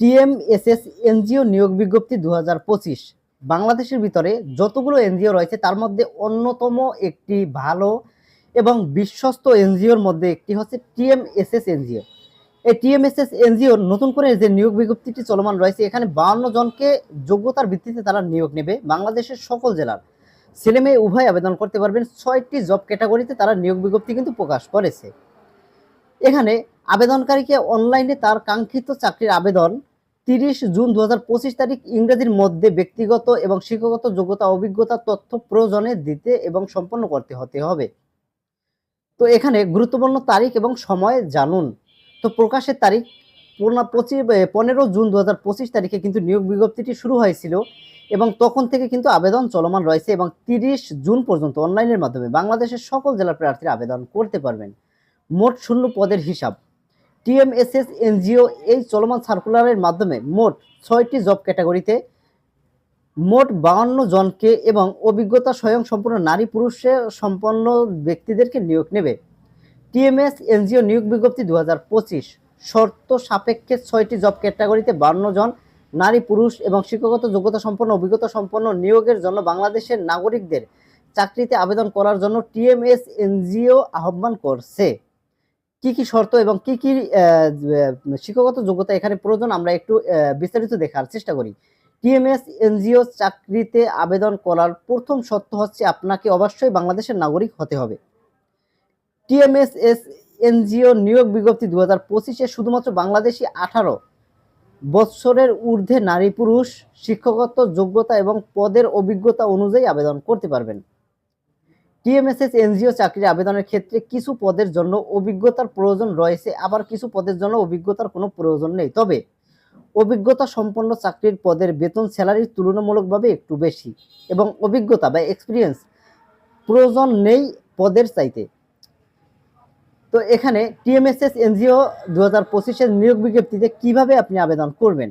TMSS NGO নিয়োগ বিজ্ঞপ্তি দু হাজার পঁচিশ। বাংলাদেশের ভিতরে যতগুলো এনজিও রয়েছে, তার মধ্যে অন্যতম একটি ভালো এবং বিশ্বস্ত এনজিওর মধ্যে একটি হচ্ছে টিএমএসএস এনজিও। এই টিএমএসএস এনজিও নতুন করে যে নিয়োগ বিজ্ঞপ্তিটি চলমান রয়েছে, এখানে বাউন্ন জনকে যোগ্যতার ভিত্তিতে তারা নিয়োগ নেবে বাংলাদেশের সকল জেলার। ছেলে মেয়ে উভয় আবেদন করতে পারবেন, ছয়টি জব ক্যাটাগরিতে তারা নিয়োগ বিজ্ঞপ্তি কিন্তু প্রকাশ করেছে। এখানে আবেদনকারীকে অনলাইনে তার কাঙ্ক্ষিত চাকরির আবেদন তিরিশ জুন দু হাজার পঁচিশ তারিখ ইংরেজির মধ্যে ব্যক্তিগত এবং শিক্ষাগত যোগ্যতা, অভিজ্ঞতা, তথ্য প্রয়োজনে দিতে এবং সম্পন্ন করতে হতে হবে। তো এখানে গুরুত্বপূর্ণ তারিখ এবং সময় জানুন। তো প্রকাশের তারিখ পঁচিশ পনেরো জুন দু হাজার পঁচিশ তারিখে কিন্তু নিয়োগ বিজ্ঞপ্তিটি শুরু হয়েছিল এবং তখন থেকে কিন্তু আবেদন চলমান রয়েছে এবং তিরিশ জুন পর্যন্ত অনলাইনের মাধ্যমে বাংলাদেশের সকল জেলার প্রার্থীরা আবেদন করতে পারবেন। মোট শূন্য পদের হিসাব। টিএমএসএস এনজিও এই চলমান সার্কুলারের মাধ্যমে মোট ছয়টি জব ক্যাটাগরিতে মোট বাউন্ন জনকে এবং অভিজ্ঞতা স্বয়ং সম্পূর্ণ নারী পুরুষে সম্পন্ন ব্যক্তিদেরকে নিয়োগ নেবে। টিএমএস এনজিও নিয়োগ বিজ্ঞপ্তি দু পঁচিশ। শর্ত সাপেক্ষে ছয়টি জব ক্যাটাগরিতে বান্ন জন নারী পুরুষ এবং শিক্ষাগত যোগ্যতা সম্পন্ন, অভিজ্ঞতা সম্পন্ন নিয়োগের জন্য বাংলাদেশের নাগরিকদের চাকরিতে আবেদন করার জন্য টিএমএস এনজিও আহ্বান করছে। কি কি শর্ত এবং কি কি শিক্ষাগত যোগ্যতা এখানে প্রয়োজন আমরা একটু বিস্তারিত দেখার চেষ্টা করি। টিএমএস, এনজিও চাকরিতে আবেদন করার প্রথম শর্ত হচ্ছে আপনাকে অবশ্যই বাংলাদেশের নাগরিক হতে হবে। টিএমএস, এস, এনজিও নিয়োগ বিজ্ঞপ্তি দু হাজার পঁচিশে শুধুমাত্র বাংলাদেশি আঠারো বৎসরের ঊর্ধ্বে নারী পুরুষ শিক্ষাগত যোগ্যতা এবং পদের অভিজ্ঞতা অনুযায়ী আবেদন করতে পারবেন। টিএমএসএস এনজিও চাকরির আবেদনের ক্ষেত্রে কিছু পদের জন্য অভিজ্ঞতার প্রয়োজন রয়েছে, আবার কিছু পদের জন্য অভিজ্ঞতার কোনো প্রয়োজন নেই। তবে অভিজ্ঞতা সম্পন্ন চাকরির পদের বেতন স্যালারির তুলনামূলকভাবে একটু বেশি এবং অভিজ্ঞতা বা এক্সপিরিয়েন্স প্রয়োজন নেই পদের চাইতে। তো এখানে টিএমএসএস এনজিও দু হাজার পঁচিশের নিয়োগ বিজ্ঞপ্তিতে কীভাবে আপনি আবেদন করবেন?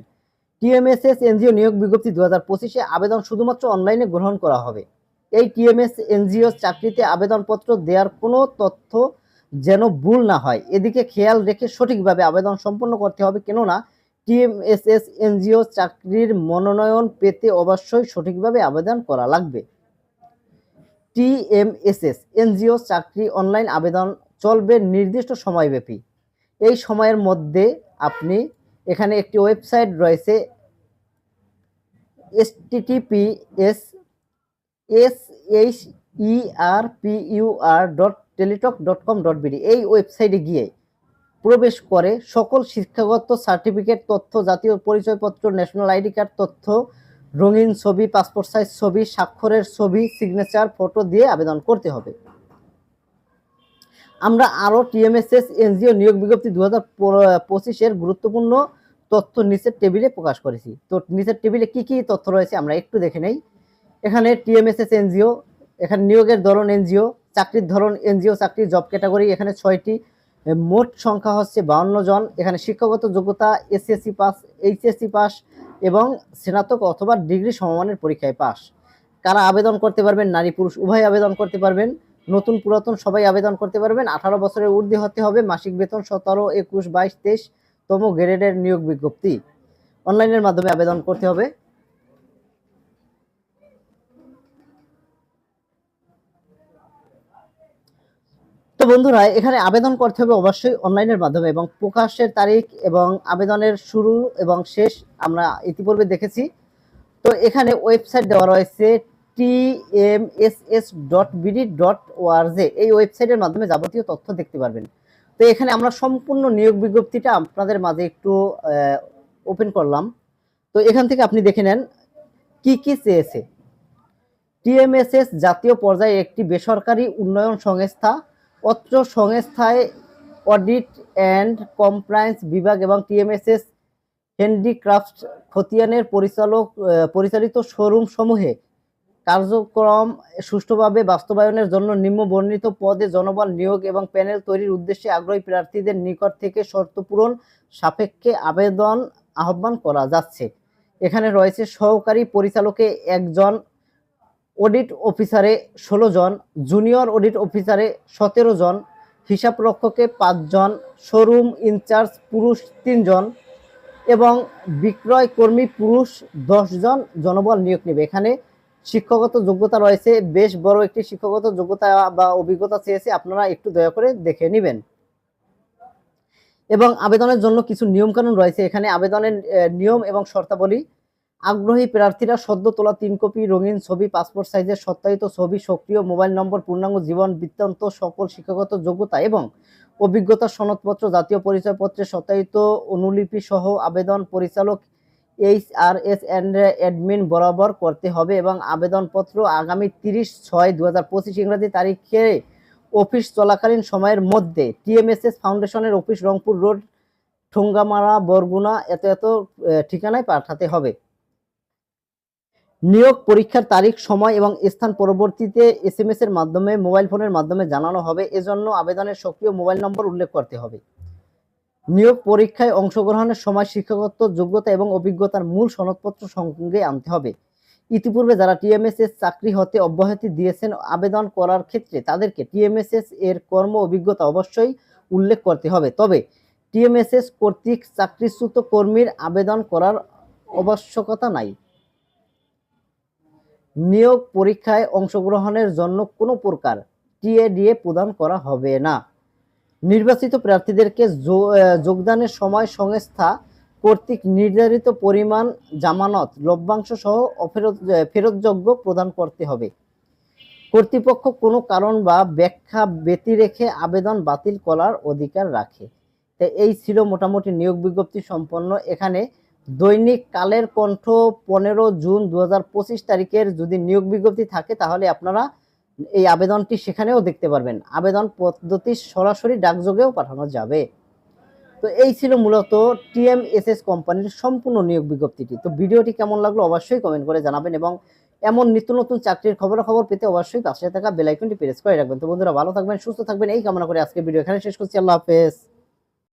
টিএমএসএস এনজিও নিয়োগ বিজ্ঞপ্তি দু হাজার পঁচিশে আবেদন শুধুমাত্র অনলাইনে গ্রহণ করা হবে। এই টিএমএস এনজিও চাকরিতে আবেদনপত্র দেওয়ার কোনো তথ্য যেন ভুল না হয়। এদিকে খেয়াল রেখে সঠিকভাবে আবেদন সম্পন্ন করতে হবে, কেননা টিএমএসএস এনজিও চাকরির মনোনয়ন পেতে অবশ্যই সঠিকভাবে আবেদন করা লাগবে। টিএমএসএস এনজিও চাকরি অনলাইন আবেদন চলবে নির্দিষ্ট সময়ব্যাপী। এই সময়ের মধ্যে আপনি এখানে একটি ওয়েবসাইট রয়েছে S S H E R P U R dot Teletalk dot com dot BD এই ওয়েবসাইটে গিয়ে প্রবেশ করে সকল শিক্ষাগত সার্টিফিকেট তথ্য, জাতীয় পরিচয়পত্র ন্যাশনাল আইডি কার্ড তথ্য, রঙিন ছবি পাসপোর্ট সাইজ ছবি, স্বাক্ষরের ছবি সিগনেচার ফটো দিয়ে আবেদন করতে হবে। আমরা আরও টিএমএসএস এনজিও নিয়োগ বিজ্ঞপ্তি দু হাজার পঁচিশের গুরুত্বপূর্ণ তথ্য নিচের টেবিলে প্রকাশ করেছি। তো নিচের টেবিলে কি কি তথ্য রয়েছে আমরা একটু দেখে নেই। এখানে টিএমএসএস এনজিও, এখানে নিয়োগের ধরন এনজিও, চাকরির ধরন এনজিও, চাকরির জব ক্যাটাগরি এখানে ছয়টি। মোট সংখ্যা হচ্ছে বাউন্ন জন। এখানে শিক্ষাগত যোগ্যতা এসএসসি পাস এইচএসসি পাস এবং স্নাতক অথবা ডিগ্রি সমমানের পরীক্ষায় পাস কারা আবেদন করতে পারবেন? নারী, পুরুষ, উভয় আবেদন করতে পারবেন। নতুন পুরাতন সবাই আবেদন করতে পারবেন। আঠারো বছরের ঊর্ধ্বে হতে হবে। মাসিক বেতন সতেরো, একুশ, বাইশ, তেইশ তম গ্রেডের নিয়োগ বিজ্ঞপ্তি। অনলাইনের মাধ্যমে আবেদন করতে হবে তো বন্ধুরা, এখানে আবেদন করতে হবে অবশ্যই অনলাইনের মাধ্যমে এবং প্রকাশের তারিখ এবং আবেদনের শুরু এবং শেষ আমরা ইতিপূর্বে দেখেছি। তো এখানে ওয়েবসাইট দেওয়া রয়েছে ওআরজে। এই ওয়েবসাইটের মাধ্যমে যাবতীয় তথ্য দেখতে পারবেন। তো এখানে আমরা সম্পূর্ণ নিয়োগ বিজ্ঞপ্তিটা আপনাদের মাঝে একটু ওপেন করলাম। তো এখান থেকে আপনি দেখে নেন কি কি চেয়েছে। টিএমএসএস জাতীয় পর্যায়ে একটি বেসরকারি উন্নয়ন সংস্থা অত্র সংস্থায় অডিট অ্যান্ড কমপ্লায়েন্স বিভাগ এবং টিএমএসএস হ্যান্ডিক্রাফট খতিয়ানের পরিচালক পরিচালিত শোরুম সমূহে কার্যক্রম সুষ্ঠুভাবে বাস্তবায়নের জন্য নিম্ন বর্ণিত পদে জনবল নিয়োগ এবং প্যানেল তৈরির উদ্দেশ্যে আগ্রহী প্রার্থীদের নিকট থেকে শর্ত পূরণ সাপেক্ষে আবেদন আহ্বান করা যাচ্ছে। এখানে রয়েছে সহকারী পরিচালকে একজন অডিট অফিসারে ষোলো জন, জুনিয়র অডিট অফিসারে সতেরো জন, হিসাব রক্ষকে পাঁচজন শোরুম ইনচার্জ পুরুষ তিনজন এবং বিক্রয় কর্মী পুরুষ জন জনবল নিয়োগ নেবে। এখানে শিক্ষাগত যোগ্যতা রয়েছে, বেশ বড় একটি শিক্ষাগত যোগ্যতা বা অভিজ্ঞতা চেয়েছে, আপনারা একটু দয়া করে দেখে নেবেন। এবং আবেদনের জন্য কিছু নিয়মকানুন রয়েছে। এখানে আবেদনের নিয়ম এবং শর্তাবলী আগ্রহী প্রার্থীরা সদ্য তোলা তিন কপি রঙিন ছবি, পাসপোর্ট সাইজের সত্যায়িত ছবি, সক্রিয় মোবাইল নম্বর, পূর্ণাঙ্গ জীবন, বৃত্তান্ত, সকল শিক্ষাগত যোগ্যতা এবং অভিজ্ঞতা সনদপত্র, জাতীয় পরিচয়পত্রের সত্যায়িত অনুলিপি সহ আবেদন পরিচালক H R S and admin বরাবর করতে হবে এবং আবেদনপত্র আগামী তিরিশ ছয় দু হাজার পঁচিশ ইংরাজি তারিখে অফিস চলাকালীন সময়ের মধ্যে টিএমএসএস ফাউন্ডেশনের অফিস রংপুর রোড, ঠোঙ্গামারা, বরগুনা, এত এত ঠিকানায় পাঠাতে হবে। নিয়োগ, পরীক্ষার তারিখ, সময় এবং স্থান পরবর্তীতে এসএমএস এর মাধ্যমে, মোবাইল ফোনের মাধ্যমে জানানো হবে। এজন্য আবেদনের সক্রিয় মোবাইল নম্বর উল্লেখ করতে হবে। নিয়োগ, পরীক্ষায় অংশগ্রহণের সময় শিক্ষাগত যোগ্যতা এবং অভিজ্ঞতার মূল সনদপত্র সঙ্গে আনতে হবে। ইতিপূর্বে যারা টিএমএসএস চাকরি হতে অব্যাহতি দিয়েছেন, আবেদন করার ক্ষেত্রে তাদেরকে টিএমএসএস এর কর্ম অভিজ্ঞতা অবশ্যই উল্লেখ করতে হবে। তবে টিএমএসএস কর্তৃক চাকরিচ্যুত কর্মীর আবেদন করার আবশ্যকতা নাই। নিয়োগ পরীক্ষায় অংশগ্রহণের জন্য কোনো প্রকার টিএডিএ প্রদান করা হবে না। নির্বাচিত প্রার্থীদেরকে যোগদানের সময় সংস্থা কর্তৃক নির্ধারিত পরিমাণ জামানত, লভ্যাংশ সহ অফেরত ফেরতযোগ্য প্রদান করতে হবে। কর্তৃপক্ষ কোনো কারণ বা ব্যাখ্যা ব্যতি রেখে আবেদন বাতিল করার অধিকার রাখে। তো এই ছিল মোটামুটি নিয়োগ বিজ্ঞপ্তি সম্পন্ন। এখানে দৈনিক কালের কণ্ঠ পনেরো জুন দু হাজার পঁচিশ তারিখের যদি নিয়োগ বিজ্ঞপ্তি থাকে, তাহলে আপনারা এই আবেদনটি সেখানেও দেখতে পারবেন। আবেদন পদ্ধতি সরাসরি ডাকযোগেও পাঠানো যাবে। তো এই ছিল মূলত টিএমএসএস কোম্পানির সম্পূর্ণ নিয়োগ বিজ্ঞপ্তিটি। তো ভিডিওটি কেমন লাগল অবশ্যই কমেন্ট করে জানাবেন এবং এমন নিত্য নতুন চাকরির খবরাখবর পেতে অবশ্যই পাশে থাকা বেল আইকনটি প্রেস করে রাখবেন। তো বন্ধুরা, ভালো থাকবেন, সুস্থ থাকবেন, এই কামনা করে আজকে ভিডিও এখানে শেষ করছি। আল্লাহ হাফেজ।